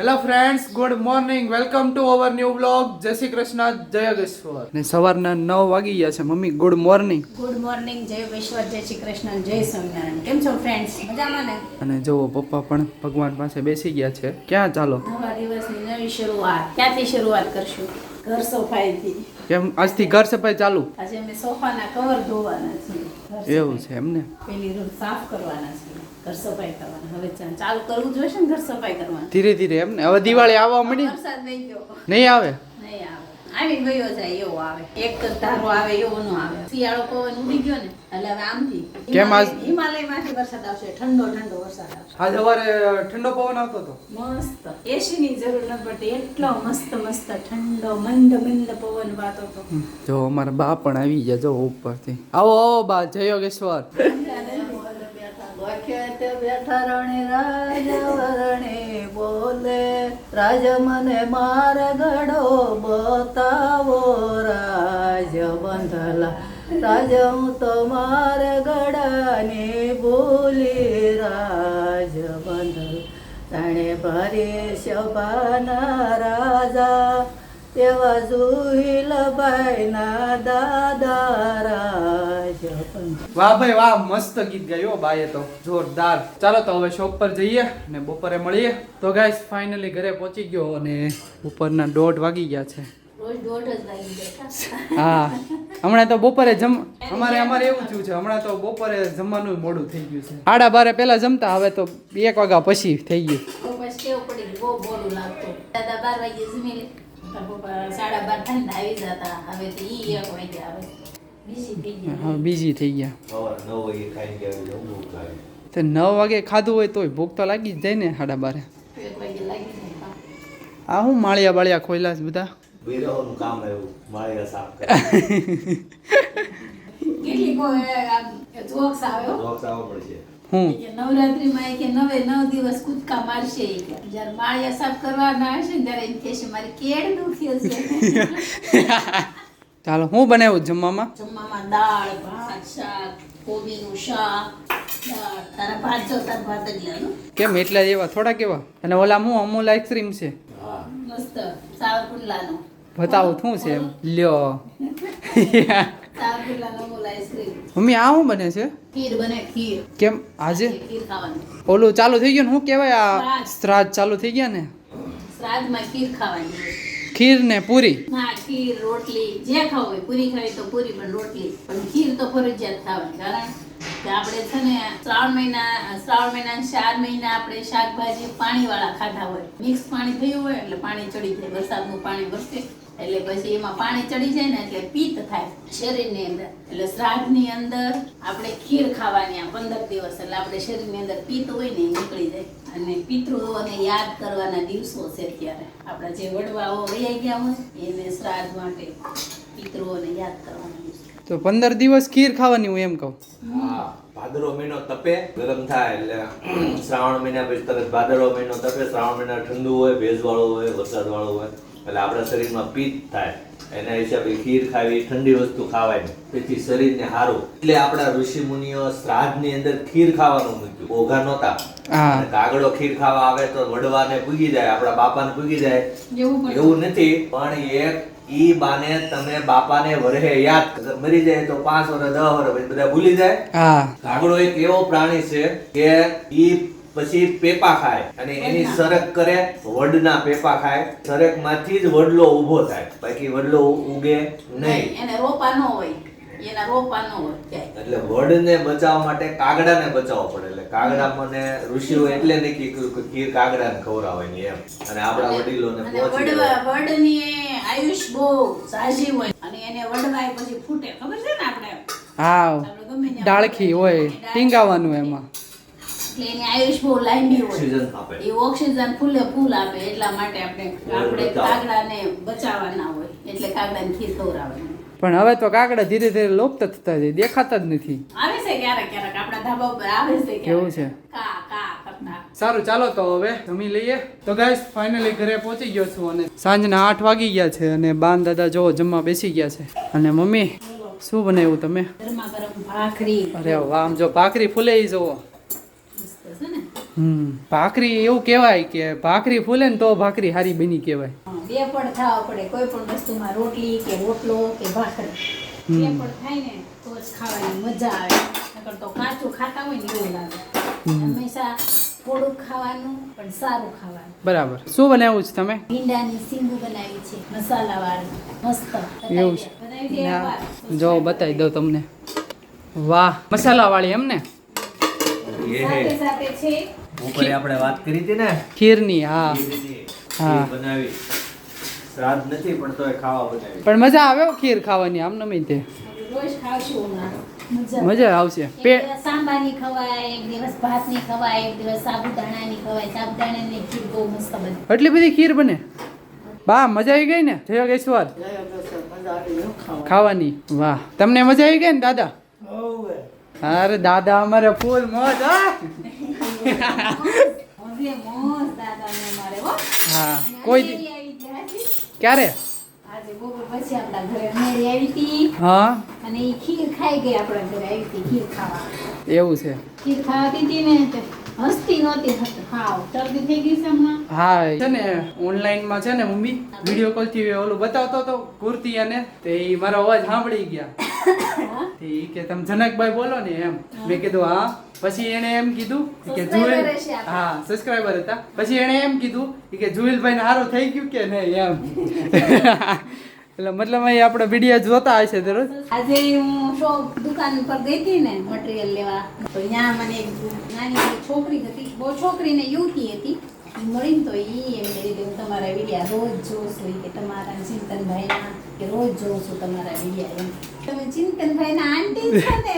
Hello friends good morning welcome to our new blog જય શ્રી કૃષ્ણ જય યોગેશ્વર ને સવારના નવ વાગી ગયા છે. Mummy good morning good morning જય વિશ્વર જય શ્રી કૃષ્ણ જય સ્વામિનારાયણ કેમ છો ફ્રેન્ડ્સ મજામાં ને? અને જુઓ પપ્પા પણ ભગવાન પાસે બેસી ગયા છે. ક્યાં ચાલો? નવા દિવસની નવી શરૂઆત. ક્યાંથી શરૂઆત કરશું? ઘર સફાઈથી. કેમ આજથી ઘર સફાઈ ચાલુ? આજે અમે સોફાના કવર ધોવાના છીએ. એવું છે એમને ને? પેલી રૂમ સાફ કરવાના છે ઘર સફાઈ કરવાના. હવે ચાલુ કરવું જોઈશે ને ઘર સફાઈ કરવાનું. ધીરે ધીરે એમને હવે દિવાળી આવવા મળી વરસાદ નહીં ગયો. નહીં આવે? નહીં આવે. આવી ગયો જાય એવો આવે. એક ધારો આવે એવો નો આવે. શિયાળો પવન ઉડી ગયો ને એટલે હવે આમથી કેમ આજ- હિમાલય- હિમાલયમાંથી વરસાદ આવશે ઠંડો ઠંડો વરસાદ આવશે. આજ સવારે ઠંડો પવન આવતો હતો? મસ્ત. એસી ની જરૂર ન પડતી એટલો મસ્ત મસ્ત ઠંડો મંદ મંદ પવન વાતો તો જો અમારા બા પણ આવી ગયા જો ઉપરથી. આવો આવો બા જય યોગેશ્વર. વખત બેઠા રણે રાજ વરણે બોલે રાજ મને માર ગડો બતાવો રાજ બંધલા રાજ હું તો માર ગડાને બોલી રાજ બંધલ જાણે ભરે શબાના રાજા વાહ ભાઈ વાહ મસ્ત ગીત ગાયો બાએ તો જોરદાર. ચાલો તો હવે શોપ પર જઈએ ને બપોરે મળીએ. તો ગાઈસ ફાઇનલી ઘરે પહોંચી ગયો અને બપોરના દોઢ વાગી ગયા છે. હા હમણાં તો બપોરે જમ અમારે અમારે એવું થયું છે હમણાં તો બપોરે જમવાનું મોડું થઈ ગયું છે. આડા બારે પહેલા જમતા હવે તો એક વાગ્યા પછી થઈ ગયું. હવે બીજી થઈ હા બીજી થઈ ગયા. તો નવ વાગે ખાધું હોય તોય ભૂખ તો લાગી જ જાય ને સાડા બારે. એક વાગે લાગી જાય હા. આ હું માળિયા બાળિયા ખોયલા છે બધા? હું? નવરાત્રીમાં કે નવે નવ દિવસ કૂદકા મારશે જ્યારે માળિયા સાફ કરવાના હશે ત્યારે એમ કહેશે મારી કેડ દુખ્યો છે. ચાલો હું બનાવ્યું જમવામાં? જમવામાં દાળ ભાત શાક કોબીનું શાક તારા ભાત જો તાર ભાત જ લેવાનું કેમ એટલા જેવા થોડા કેવા? અને ઓલા હું અમૂલ આઈસ્ક્રીમ છે. હા. મસ્ત. સાવરકુંડલાનો. બતાવું શું છે? એમ લ્યો. મમ્મી આ શું બને છે? ખીર બને ખીર. કેમ આજે ખીર ખાવાની. ઓલું ચાલુ થઈ ગયું ને શું કહેવાય આ શ્રાદ્ધ. શ્રાદ્ધ ચાલુ થઈ ગયા ને? શ્રાદ્ધમાં ખીર ખાવાની. ખીર ને પૂરી? ખીર, રોટલી, જે ખાવ હોય પૂરી ખાવી તો પૂરી, પણ રોટલી. પણ ખીર તો ફરજિયાત ખાવાની, કારણ કે આપણે છે ને શ્રાવણ મહિના શ્રાવણ મહિના ચાર મહિના આપણે શાકભાજી પાણીવાળા ખાધા હોય. મિક્સ પાણી થયું હોય એટલે પાણી ચડી જાય, વરસાદનું પાણી વરસે. એટલે પછી એમાં પાણી ચડી જાય ને એટલે પિત્ત થાય. શરીરની અંદર. એટલે શ્રાદ્ધની અંદર આપણે ખીર ખાવાની આ પંદર દિવસ. એટલે આપણે શરીરની અંદર પિત્ત હોય ને એ નીકળી જાય. અને પિતૃઓને યાદ કરવાના દિવસો છે અત્યારે. આપણા જે વડવાઓ વયા ગયા હોય એને શ્રાદ્ધ માટે પિતૃઓને યાદ કરવાના દિવસો. તો પંદર દિવસ ખીર ખાવાની હું એમ કહું. હા ભાદરવો મહિનો તપે ગરમ થાય એટલે શ્રાવણ મહિના પછી તરત ભાદરો મહિનો તપે શ્રાવણ મહિના ઠંડુ હોય ભેજવાળો હોય વરસાદ વાળો હોય. એટલે આપણા શરીરમાં પિત્ત થાય એના હિસાબે ખીર ખાવી ઠંડી વસ્તુ ખાવાય તેથી શરીરને સારું એટલે આપણા ઋષિ મુનિઓ શ્રાદ્ધની અંદર ખીર ખાવાનું મૂક્યું ઓઘા નહોતા. કાગડો ખીર ખાવા આવે તો વડવાને પૂગી જાય આપણા બાપાને પૂગી જાય. એવું નથી પણ એક ઈ બાને તમે બાપાને વરહે યાદ મરી જાય તો પાંચ વર્ષ દસ વર્ષ બધા ભૂલી જાય. હા. કાગડો એક એવો પ્રાણી છે કે ઈ પછી પેપા ખાય અને એની સરક કરે વડના પેપા ખાય. સરકમાંથી જ વડલો ઊભો થાય. બાકી વડલો ઉગે નહીં. એને રોપા ન હોય. એના રોપા ન હોય એટલે વડને બચાવવા માટે કાગડાને બચાવવો પડે. એટલે કાગડા મને ઋષિઓ એટલે નક્કી કર્યું કે ખીર કાગડાને ખવડાવવાની એમ. અને આપણા વડીલોને પહોંચી વડની આયુષ બહુ સાજી હોય. અને એને વડવાય પછી ફૂટે. ખબર છે ને આપણે? હા. ડાળખી હોય. ટીંગાવાનું એમાં. એટલે એની આયુષ બહુ લાંબી હોય. ઓક્સિજન આપે. એ ઓક્સિજન ફૂલે ફૂલ આપે એટલા માટે આપણે આપણે કાગડાને બચાવવાના હોય એટલે કાગડાને ખીર ખવડાવવાની. પણ હવે તો કાકડા ધીરે ધીરે લોપ થતા જાય દેખાતા જ નથી. આવે છે ક્યારેક ક્યારેક આપણા ધાબા ઉપર આવે છે કેવું છે? કા કા કરતા સારું ચાલો તો હવે જમી લઈએ. તો ગાઈસ ફાઇનલી ઘરે પહોંચી ગયો છું અને સાંજના આઠ વાગી ગયા છે અને બાન દાદા જો જમવા બેસી ગયા છે. અને મમ્મી શું બનાવ્યું તમે? અરે વાહ આમ જો ભાખરી ફૂલે જુઓ. જોવો ભાખરી એવું કહેવાય કે ભાખરી ફૂલે ને તો ભાખરી હારી બની કહેવાય. બે પણ ખાવા પડે. કોઈ પણ વસ્તુમાં રોટલી કે રોટલો કે ભાખરી. બે પણ થાય ને તો જ ખાવાની મજા આવે. નકર તો કાચું ખાતા હોય ને એવું લાગે. હંમેશા થોડું ખાવાનું પણ સારું ખાવાનું. બરાબર. શું બનાવ્યું છે તમે? ભીંડાની સિંગુ બનાવી છે મસાલાવાળી. મસ્ત. એવું છે. જો બતાવી દઉં તમને. વાહ મસાલાવાળી એમ ને? સાથે સાથે છે ઉપર આપણે વાત કરી હતી ને? ખીરની હા. હા. બનાવી. શ્રાદ્ધ નથી પણ તોય ખાવા બનાવી. પણ મજા આવે હો ખીર ખાવાની આમ નમી તે. રોજ ખાવશું હમણાં. મજા. મજા આવશે. સાંભારની ખવાય એક દિવસ ભાતની ખવાય એક દિવસ સાબુદાણાની ખવાય. સાબુદાણાની ખીર બહુ મસ્ત બને. એટલી બધી ખીર બને? બા મજા આવી ગઈ ને? જય ગેશ્વર ખાવાની? વાહ. તમને મજા આવી ગઈ ને દાદા? અરે દાદા અમારે ફૂલ મોજ હા. હો. કોઈ. ક્યારે? આજે બપોર પછી આપણા ઘરે અનેરી આવી હતી. હા. અને ખીર ખાઈ ગઈ આપણા ઘરે આવી હતી ખીર ખાવા. એવું છે. ખીર ખાવાતી હતી ને તે હસતી નહોતી હાવ શરદી થઈ ગઈ છે હમણાં. હા છે ને ઓનલાઈનમાં છે ને મમ્મી વીડિયો કોલથી ઓલું બતાવતો હતો કુર્તી અને તે મારો અવાજ સાંભળી ગયા? તે ઈ કે તમે જનકભાઈ બોલો ને એમ. મેં કીધું હા. પછી એને એમ કીધું કે જુએલ હા સબસ્ક્રાઇબર હતા. પછી એને એમ કીધું કે જુએલભાઈ ને હારું થઈ ગયું કે નહીં એમ. એટલે મતલબ અહીં આપણે વીડિયો જોતા હશે દરરોજ. આજે હું શોપ દુકાન પર ગઈ હતી ને મટીરિયલ લેવા. તો ત્યાં મને એક નાની છોકરી હતી. બહુ છોકરીને યુવતી હતી. મળીને તો એ એમ કહી દીધું તમારા વિડીયા રોજ જોઉં છું કે તમારા ચિંતનભાઈના કે રોજ જોઉં છું તમારા વિડીયા એમ તમે ચિંતનભાઈના આંટી છે ને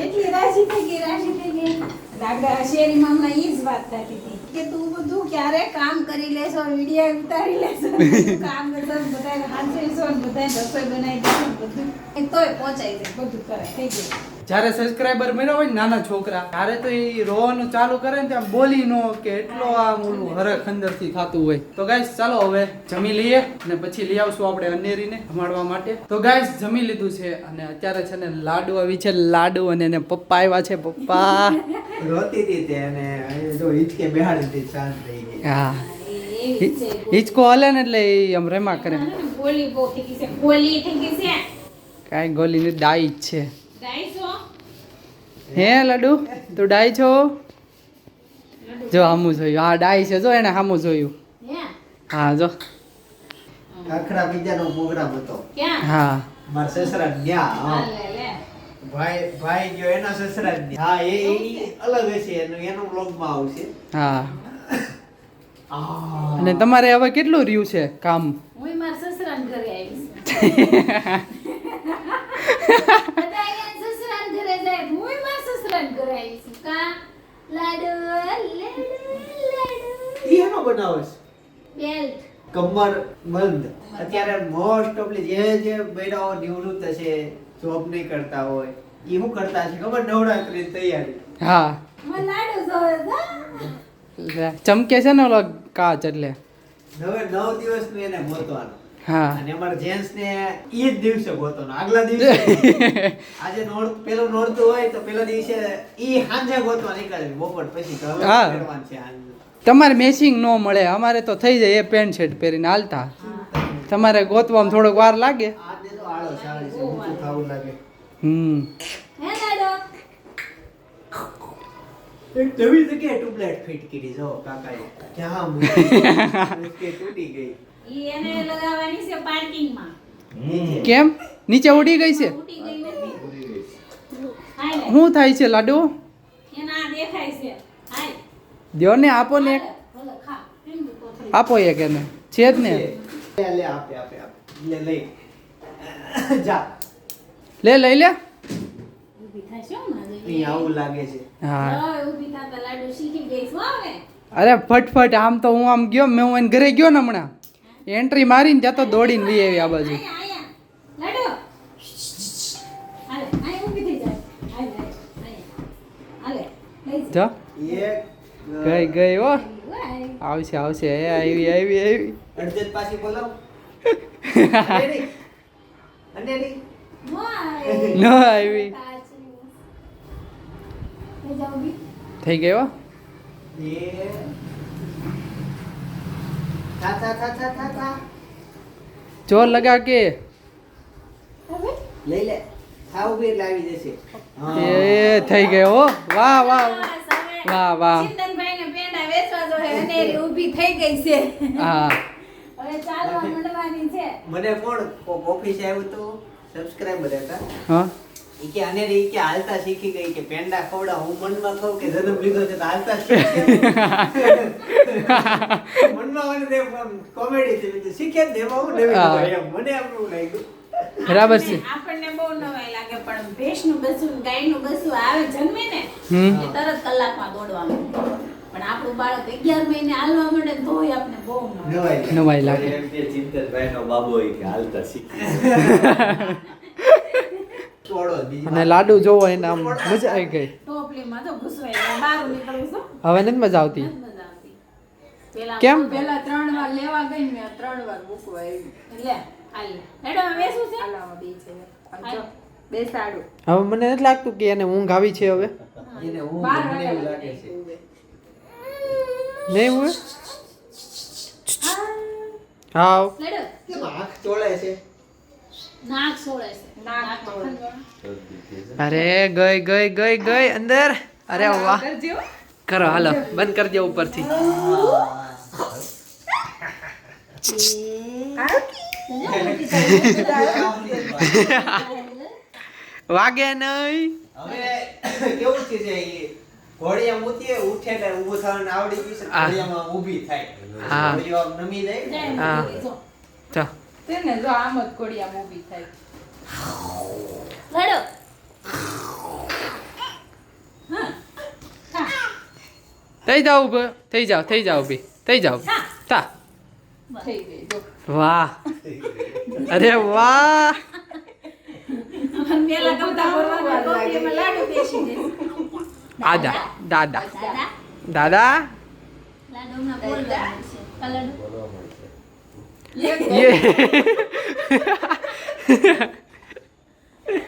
એટલી રાજી થઈ ગઈ રાજી થઈ ગઈ લાગડા શેરીમાં હમણાં એ જ વાત થતી હતી કે તું બધું ક્યારે કામ કરી લેશો વિડિયા ઉતારી લેશો કામ કરશો બધા હાંસવીશો બધા રસોઈ બનાવી દેશો બધું તોય પહોંચાઈ જાય બધું કરે થઈ ગયું જ્યારે સબસ્ક્રાઇબર મળ્યો હોય નાના છોકરા ત્યારે તો એ રોવાનું ચાલુ કરે ને ત્યાં બોલી નો કે એટલો આમ ઓલું હરખ અંદરથી થતું હોય. તો ગાઈસ ચાલો હવે જમી લઈએ અને પછી લઈ આવશું આપણે અનેરીને જમાડવા માટે. તો ગાઈસ જમી લીધું છે અને અત્યારે છે ને લાડુ આવી છે લાડુ અને એને પપ્પા આવ્યા છે પપ્પા. રોતી હતી તે અને જો હિંચકે બેહાડી હતી શાંત થઈ ગઈ. હા. હિચકો હલે ને એટલે એ આમ રેમા કરે. ગોલી બહુ થઈ ગઈ છે ગોલી થઈ ગઈ છે. કાંઈ ગોલીની ડાઈ છે. ગાઈસો હે લડુ? તું ડાય છો? જો આમું જોયું. હા ડાય છે. જો એને હામું જોયું. હા? જો. કાકડા બીજાનો પ્રોગ્રામ હતો. ક્યાં? હા. મારા સસરા ગયા હા, હા. લે લે. ભાઈ ભાઈ ગયો એના સસરા. હા એ અલગ હશે. એનો એનું વ્લોગમાં આવશે. હા. અને તમારે હવે કેટલું રહ્યું છે કામ? હું મારા સસરાના ઘરે આવીશ બધા અહીંયા સસરાના ઘરે જાય હું મારા સસરાના ઘરે આવીશ કા લાડુ લાડુ લાડુ ઈ એનો બનાવે છે બેલ્ટ કમર બંધ. અત્યારે મોસ્ટ ઓફલી જે જે બૈરાઓ નિવૃત્ત છે જોબ નહીં કરતા હોય એ શું કરતા છે ખબર? નવરાત્રી તૈયારી. હા. ચમકે છે ને ઓલો કાચ એટલે? નવે નવ દિવસનું એને ગોતવાનું. હા. અને અમારા જેન્ટ્સ ને એ જ દિવસે ગોતવાનો આગલા દિવસે. આજે નોડ પેલું નોરતું હોય તો પેલા દિવસે એ સાંજે ગોતવા નીકળે બપોર પછી તો હવે હા. કરવાનું છે સાંજે? તમારે મેચિંગ ન મળે. અમારે તો થઈ જાય એ પેન્ટ શર્ટ પહેરીને હાલતા. તમારે ગોતવામાં થોડોક વાર લાગે. હમ. હે લાડુ એક નવી જગ્યાએ ટ્યુબલાઇટ ફિટ કરી જો કાકાએ. ક્યાં મૂકી? તૂટી ગઈ. ઈ એને લગાવવાની છે પાર્કિંગમાં. કેમ? નીચે ઉડી ગઈ છે? તૂટી ગઈ નથી. શું થાય છે લાડુ? એના દેખાય છે. દ્યો ને આપો ને આપો એક એને. છે જ ને. લે લે આપે આપે આપે. લે લઈ. લે લઈ લે. ઊભી થશે હો માં અહીં આવું લાગે છે. હા. હવે ઊભી થતા લાડુ શીખી ગઈ છું હવે. અરે ફટફટ આમ તો હું આમ ગયો મેં હું એને ઘરે ગયો ને હમણાં. એન્ટ્રી મારીને જતો દોડીને લઈ આવી આ બાજુ. જા. જો. એક ગઈ ગઈ હો. આવશે આવશે. એ આવી આવી આવી. અડધેક પાછી બોલો. અંધેરી અંધેરી વાય ન આવી. થઈ ગયો બી. થઈ ગઈ હો? એ. થા થા થા થા થા થા. જોર લગા કે. લઈ લે. ખાવ બી એ થઈ ગયો હો. વાહ વાહ વાહ. ચિંતનભાઈ ને પેંડા વેચવા જોઈએ અનેરી ઊભી થઈ ગઈ છે. હા. હવે ચાલવા મંડવાની છે. મને કોણ ઓફિસે આવ્યું તો સબસ્ક્રાઇબર હતા. હા. ઈ કે અને કે હાલતા શીખી ગઈ કે પેંડા ખવડા હું મનમાં કહું કે જન્મ લીધો છે હાલતા શીખી મનમાં મને કોમેડી છે. શીખે જ ને એમાં હું નવી હા. નવાઈ એમ મને એમ લાગ્યું. બરાબર છે. આપણને- બહુ નવાઈ લાગે પણ ભેંસનું બસું ગાયનું બસું આવે જન્મે ને એ તરત કલાકમાં દોડવાનું પણ આપણું બાળક અગિયાર મહિને હાલવા માંડે તોય આપણે બહુ નવાઈ નવાઈ લાગે. એમ કે ચિંતનભાઈનો બાબો હોય કે હાલતા શીખે. છોડો અને લાડુ જોવો એને આમ મજા આવી ગઈ. ટોપલીમાં તો ઘૂસવાઈ બહાર નીકળું છું. હવે નથી મજા આવતી? કેમ? પેલા ત્રણ વાર લેવા ગઈ ને મેં ત્રણ વાર મૂકવા આવી. હવે મને નથી લાગતું કે એને ઊંઘ આવી છે હવે. નહીં હોય હાવ. અરે ગઈ ગઈ ગઈ ગઈ અંદર. અરે વાહ. કરો હાલો બંધ કરી દે ઉપરથી. વાગે નહીં હવે કેવું છે જે ઈ ઘોડિયા મૂકીએ ઉઠે એટલે ઊભું થવાનું આવડી ગયું છે હા. ઘોડિયામાં ઊભી થાય હા. ઘોડિયો આમ નમી જાય ને. જય હા. માતાજી, જો. ચો તેને જો આમ જ કોડિયા મૂવી થાય લેડો હા હા થઈ જાઓ ઊભો થઈ જાઓ થઈ જાઓ ઊભી થઈ જાઓ તા થઈ ગઈ જો વાહ અરે વાહ પેલા કપડા ભરવાના ટોપલીમાં લાડુ બેસી જશે. દાદા દાદા દાદા દાદા લાડુમાં બોલવાનું છે આ લાડુ યે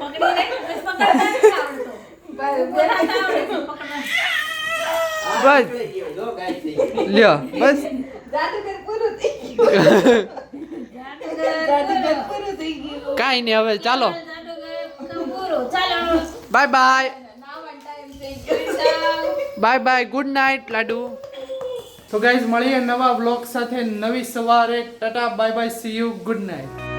પકડી લે બસ પકડતા નથી આવડતું. પકડતા આવડે છે, પકડતા. બસ. લ્યો બસ કાંઈ નહીં હવે ચાલો bye bye bye bye good night લાડુ તો ગાઈઝ મળીએ નવા બ્લોગ સાથે નવી સવારે. Ta-ta bye bye see you good night